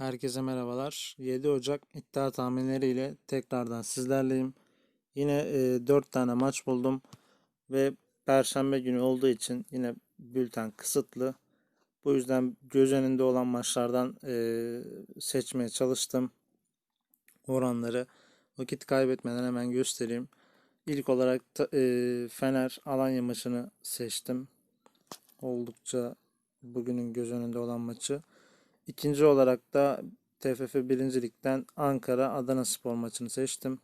Herkese merhabalar. 7 Ocak iddia tahminleriyle tekrardan sizlerleyim. Yine e, 4 tane maç buldum ve Perşembe günü olduğu için yine bülten kısıtlı. Bu yüzden göz önünde olan maçlardan e, seçmeye çalıştım oranları. Vakit kaybetmeden hemen göstereyim. İlk olarak da, e, Fener Alanya maçını seçtim. Oldukça bugünün göz önünde olan maçı. İkinci olarak da TFF 1. Lig'den Ankara Adana Spor maçını seçtim.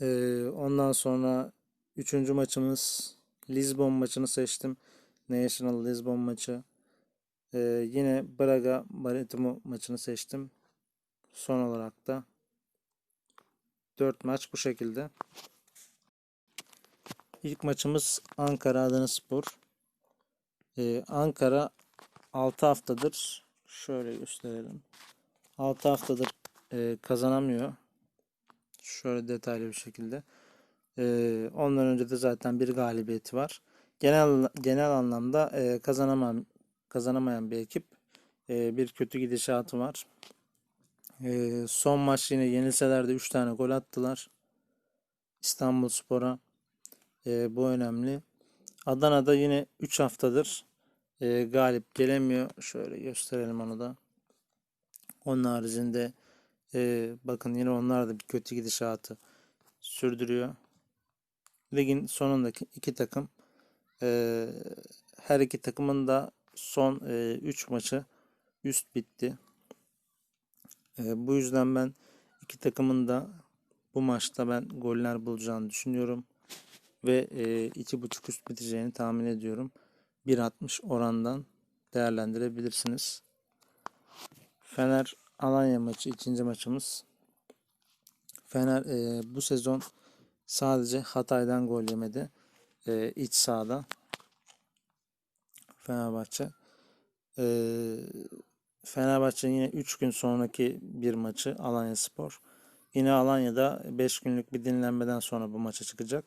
Ee, ondan sonra üçüncü maçımız Lisbon maçını seçtim. National Lisbon maçı. Ee, yine Braga Maritimo maçını seçtim. Son olarak da 4 maç bu şekilde. İlk maçımız Ankara Adana Spor. Ee, Ankara 6 haftadır şöyle gösterelim. 6 haftadır e, kazanamıyor. Şöyle detaylı bir şekilde. E, ondan önce de zaten bir galibiyeti var. Genel genel anlamda e, kazanamayan kazanamayan bir ekip. E, bir kötü gidişatı var. E, son maç yine yenilseler de 3 tane gol attılar. İstanbul Spor'a. E, bu önemli. Adana'da yine 3 haftadır e, galip gelemiyor. Şöyle gösterelim onu da. Onun haricinde e, bakın yine onlar da bir kötü gidişatı sürdürüyor. Ligin sonundaki iki takım e, her iki takımın da son 3 e, maçı üst bitti. E, bu yüzden ben iki takımın da bu maçta ben goller bulacağını düşünüyorum. Ve e, iki buçuk üst biteceğini tahmin ediyorum. 1.60 orandan değerlendirebilirsiniz. Fener Alanya maçı ikinci maçımız. Fener e, bu sezon sadece Hatay'dan gol yemedi. E, iç sahada. Fenerbahçe. E, Fenerbahçe yine 3 gün sonraki bir maçı Alanya Spor. Yine Alanya'da 5 günlük bir dinlenmeden sonra bu maça çıkacak.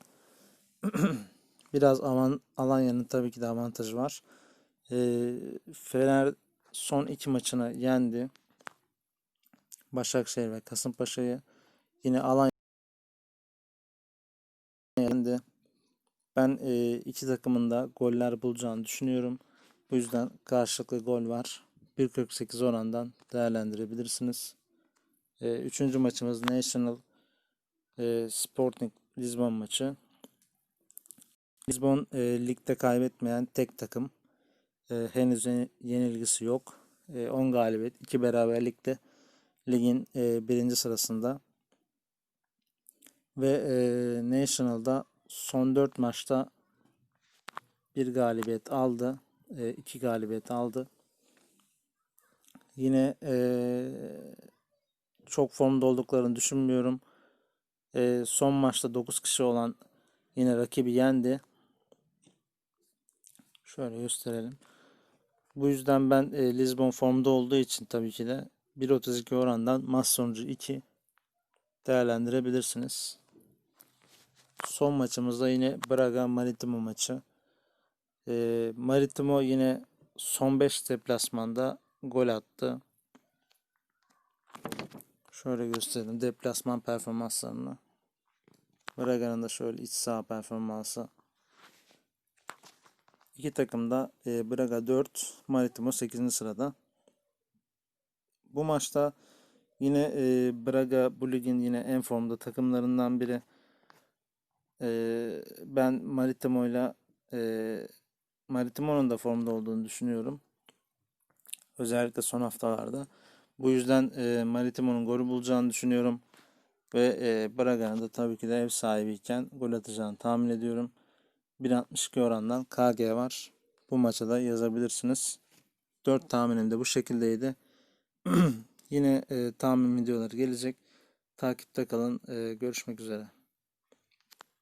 Biraz aman Alanya'nın tabii ki de avantajı var. E, Fener son iki maçını yendi. Başakşehir ve Kasımpaşa'yı. Yine Alanya yendi. Ben e, iki takımın da goller bulacağını düşünüyorum. Bu yüzden karşılıklı gol var. 1.48 orandan değerlendirebilirsiniz. E, üçüncü maçımız National e, Sporting Lisbon maçı. Lisbon e, ligde kaybetmeyen tek takım. E, henüz yenilgisi yok. E, 10 galibiyet, 2 beraberlikte ligin e, birinci sırasında. Ve e, National'da son 4 maçta bir galibiyet aldı. 2 e, galibiyet aldı. Yine e, çok formda olduklarını düşünmüyorum. E, son maçta 9 kişi olan yine rakibi yendi. Şöyle gösterelim. Bu yüzden ben e, Lisbon formda olduğu için tabii ki de 1.32 orandan maç sonucu 2 değerlendirebilirsiniz. Son maçımızda yine Braga Maritimo maçı. E, Maritimo yine son 5 deplasmanda gol attı. Şöyle göstereyim deplasman performanslarını. Braga'nın da şöyle iç saha performansı. İki takım da e, Braga 4, Maritimo 8. sırada. Bu maçta yine e, Braga bu ligin yine en formda takımlarından biri. E, ben Maritimo ile e, Maritimo'nun da formda olduğunu düşünüyorum. Özellikle son haftalarda. Bu yüzden e, Maritimo'nun golü bulacağını düşünüyorum. Ve e, Braga'nın da tabii ki de ev sahibiyken gol atacağını tahmin ediyorum. 1.62 orandan KG var. Bu maça da yazabilirsiniz. 4 tahminim de bu şekildeydi. Yine e, tahmin videoları gelecek. Takipte kalın. E, görüşmek üzere.